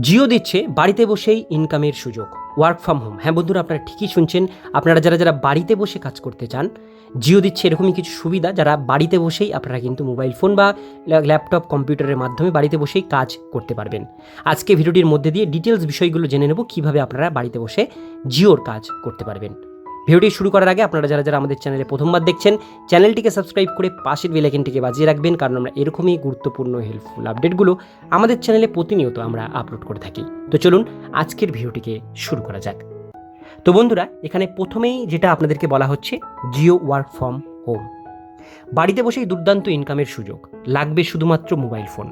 জিও দিচ্ছে বাড়িতে বসেই ইনকামের সুযোগ। ওয়ার্ক ফ্রম হোম হ্যাঁ বন্ধুরা, আপনারা ঠিকই শুনছেন। আপনারা যারা যারা বাড়িতে বসে কাজ করতে চান, জিও দিচ্ছে এরকমই কিছু সুবিধা। যারা বাড়িতে বসেই আপনারা কিন্তু মোবাইল ফোন বা ল্যাপটপ কম্পিউটারের মাধ্যমে বাড়িতে বসেই কাজ করতে পারবেন। আজকে ভিডিওটির মধ্যে দিয়ে ডিটেলস বিষয়গুলো জেনে নেব কীভাবে আপনারা বাড়িতে বসে জিওর কাজ করতে পারবেন। ভিডিওটি শুরু করার আগে আপনারা যারা যারা আমাদের চ্যানেলে প্রথমবার দেখছেন, চ্যানেলটিকে সাবস্ক্রাইব করে পাশের বেলাইকেনটিকে বাজিয়ে রাখবেন, কারণ আমরা এরকমই গুরুত্বপূর্ণ হেল্পফুল আপডেটগুলো আমাদের চ্যানেলে প্রতিনিয়ত আমরা আপলোড করে থাকি। তো চলুন, আজকের ভিডিওটিকে শুরু করা যাক। তো বন্ধুরা, এখানে প্রথমেই যেটা আপনাদেরকে বলা হচ্ছে, জিও ওয়ার্ক ফ্রম হোম। বাড়িতে বসেই দুর্দান্ত ইনকামের সুযোগ, লাগবে শুধুমাত্র মোবাইল ফোন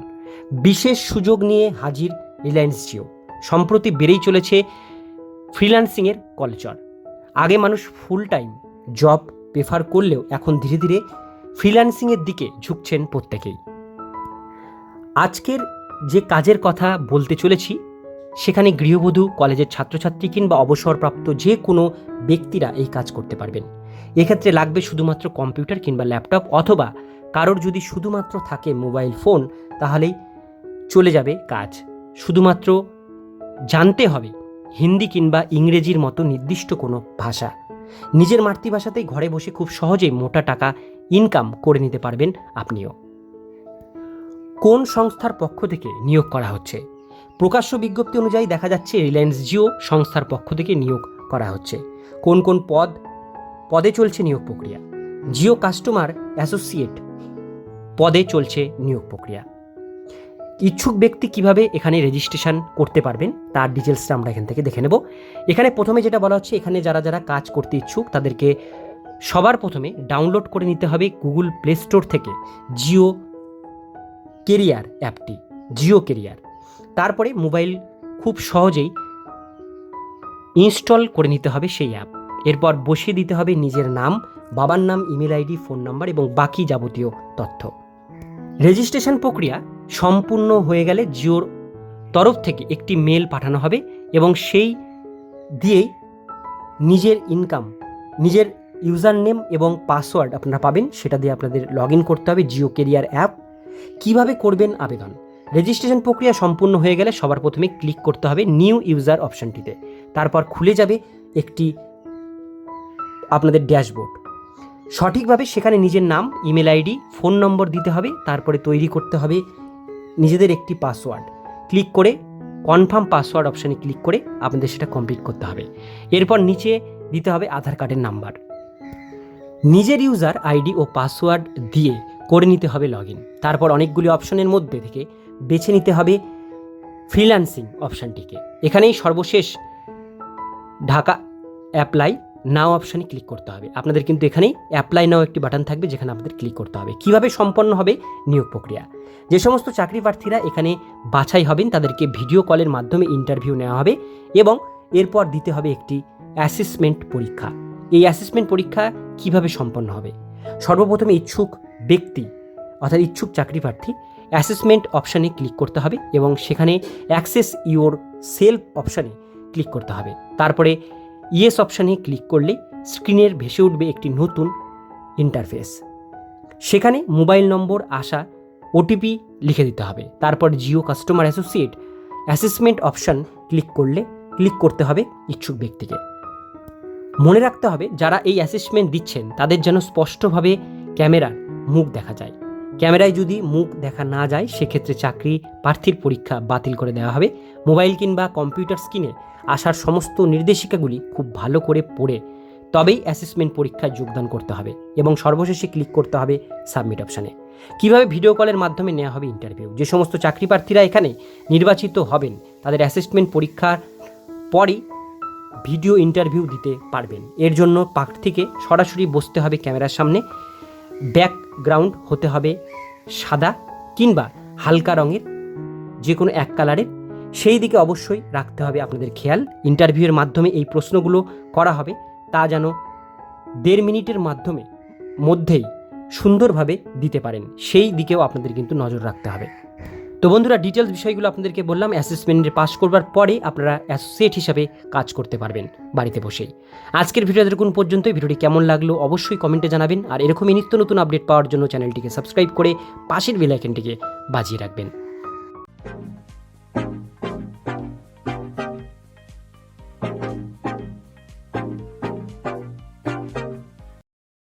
বিশেষ সুযোগ নিয়ে হাজির রিলায়েন্স জিও সম্প্রতি বেড়েই চলেছে ফ্রিল্যান্সিংয়ের কলচর আগে মানুষ ফুল টাইম জব প্রেফার করলেও এখন ধীরে ধীরে ফ্রিল্যান্সিংয়ের দিকে ঝুঁকছেন প্রত্যেকেই। আজকের যে কাজের কথা বলতে চলেছি, সেখানে গৃহবধূ, কলেজের ছাত্রছাত্রী কিংবা অবসরপ্রাপ্ত যে কোনো ব্যক্তিরা এই কাজ করতে পারবেন। এক্ষেত্রে লাগবে শুধুমাত্র কম্পিউটার কিংবা ল্যাপটপ অথবা কারোর যদি শুধুমাত্র থাকে মোবাইল ফোন, তাহলেই চলে যাবে কাজ। শুধুমাত্র জানতে হবে হিন্দি কিংবা ইংরেজির মতো নির্দিষ্ট কোনো ভাষা। নিজের মাতৃভাষাতেই ঘরে বসে খুব সহজেই মোটা টাকা ইনকাম করে নিতে পারবেন আপনিও। কোন সংস্থার পক্ষ থেকে নিয়োগ করা হচ্ছে? প্রকাশ্য বিজ্ঞপ্তি অনুযায়ী দেখা যাচ্ছে রিলায়েন্স জিও সংস্থার পক্ষ থেকে নিয়োগ করা হচ্ছে। কোন কোন পদ, পদে চলছে নিয়োগ প্রক্রিয়া? জিও কাস্টমার অ্যাসোসিয়েট পদে চলছে নিয়োগ প্রক্রিয়া। ইচ্ছুক ব্যক্তি কীভাবে এখানে রেজিস্ট্রেশন করতে পারবেন, তার ডিটেলসটা আমরা এখান থেকে দেখে নেব। এখানে প্রথমে যেটা বলা হচ্ছে, এখানে যারা যারা কাজ করতে ইচ্ছুক, তাদেরকে সবার প্রথমে ডাউনলোড করে নিতে হবে গুগল প্লে স্টোর থেকে জিও কেরিয়ার অ্যাপটি জিও কেরিয়ার তারপরে মোবাইল খুব সহজেই ইনস্টল করে নিতে হবে সেই অ্যাপ এরপর বসিয়ে দিতে হবে নিজের নাম, বাবার নাম ইমেল আইডি ফোন নাম্বার এবং বাকি যাবতীয় তথ্য। রেজিস্ট্রেশন প্রক্রিয়া সম্পূর্ণ হয়ে গেলে জিওর তরফ থেকে একটি মেল পাঠানো হবে এবং সেই দিয়েই নিজের ইনকাম, নিজের ইউজার নেম এবং পাসওয়ার্ড আপনারা পাবেন। সেটা দিয়ে আপনাদের লগ ইন করতে হবে জিও কেরিয়ার অ্যাপ। কীভাবে করবেন আবেদন? রেজিস্ট্রেশন প্রক্রিয়া সম্পূর্ণ হয়ে গেলে সবার প্রথমে ক্লিক করতে হবে নিউ ইউজার অপশনটিতে। তারপর খুলে যাবে একটি আপনাদের ড্যাশবোর্ড। সঠিকভাবে সেখানে নিজের নাম, ইমেল আইডি, ফোন নম্বর দিতে হবে, তারপরে তৈরি করতে হবে নিজেদের একটি পাসওয়ার্ড। ক্লিক করে কনফার্ম পাসওয়ার্ড অপশানে ক্লিক করে আপনাদের সেটা কমপ্লিট করতে হবে। এরপর নিচে দিতে হবে আধার কার্ডের নাম্বার। নিজের ইউজার আইডি ও পাসওয়ার্ড দিয়ে করে নিতে হবে লগ ইন তারপর অনেকগুলি অপশনের মধ্যে থেকে বেছে নিতে হবে ফ্রিল্যান্সিং অপশানটিকে। এখানেই সর্বশেষ ঢাকা অ্যাপ্লাই নাও অপশানে ক্লিক করতে হবে। আপনাদের কিন্তু এখানেই অ্যাপ্লাই নাও একটি বাটন থাকবে, যেখানে আপনাদের ক্লিক করতে হবে। কীভাবে সম্পন্ন হবে? নিয়োগ প্রক্রিয়া। যে সমস্ত চাকরি প্রার্থীরা এখানে বাছাই হবেন, তাদেরকে ভিডিও কলের মাধ্যমে ইন্টারভিউ নেওয়া হবে এবং এরপর দিতে হবে একটি অ্যাসেসমেন্ট পরীক্ষা। এই অ্যাসেসমেন্ট পরীক্ষা কীভাবে সম্পন্ন হবে? সর্বপ্রথমে ইচ্ছুক ব্যক্তি, অর্থাৎ ইচ্ছুক চাকরি প্রার্থী অ্যাসেসমেন্ট অপশানে ক্লিক করতে হবে এবং সেখানে অ্যাক্সেস ইওর সেলফ অপশানে ক্লিক করতে হবে। তারপরে ইয়েস অপশানে ক্লিক করলে স্ক্রিনের ভেসে উঠবে একটি নতুন ইন্টারফেস। সেখানে মোবাইল নম্বর আসা ওটিপি লিখে দিতে হবে। তারপর Jio customer associate assessment option click করলে ক্লিক করতে হবে ইচ্ছুক ব্যক্তিকে। মনে রাখতে হবে, যারা এই অ্যাসেসমেন্ট দিচ্ছেন, তাদের যেন স্পষ্টভাবে ক্যামেরার মুখ দেখা যায়। ক্যামেরায় যদি মুখ দেখা না যায়, সেক্ষেত্রে চাকরি প্রার্থীর পরীক্ষা বাতিল করে দেওয়া হবে। মোবাইল কিংবা কম্পিউটার স্ক্রিনে আসার সমস্ত নির্দেশিকাগুলি খুব ভালো করে পড়ে, তবেই অ্যাসেসমেন্ট পরীক্ষায় যোগদান করতে হবে এবং সর্বশেষে ক্লিক করতে হবে সাবমিট অপশানে কীভাবে ভিডিও কলের মাধ্যমে নেওয়া হবে ইন্টারভিউ যে সমস্ত চাকরি প্রার্থীরা এখানে নির্বাচিত হবেন, তাদের অ্যাসেসমেন্ট পরীক্ষার পরই ভিডিও ইন্টারভিউ দিতে পারবেন। এর জন্য প্রার্থীকে সরাসরি বসতে হবে ক্যামেরার সামনে। ব্যাকগ্রাউন্ড হতে হবে সাদা কিংবা হালকা রঙের যে কোনো এক কালারের। সেই দিকে অবশ্যই রাখতে হবে আপনাদের খেয়াল। ইন্টারভিউয়ের মাধ্যমে এই প্রশ্নগুলো করা হবে, তা যেন দেড় মিনিটের মাধ্যমে মধ্যেই সুন্দরভাবে দিতে পারেন। সেই দিকেও আপনাদের কিন্তু নজর রাখতে হবে। তো বন্ধুরা ডিটেলস বিষয়গুলো আপনাদেরকে বললাম অ্যাসেসমেন্টে পাস করবার পরে আপনারা অ্যাসোসিয়েট হিসাবে কাজ করতে পারবেন বাড়িতে বসেই। আজকের ভিডিও দেখুন পর্যন্তই। ভিডিওটি কেমন লাগল অবশ্যই কমেন্টে জানাবেন। আর এরকমই নিত্য নতুন আপডেট পাওয়ার জন্য চ্যানেলটিকে সাবস্ক্রাইব করে পাশের বেলাইকেনটিকে বাজিয়ে রাখবেন।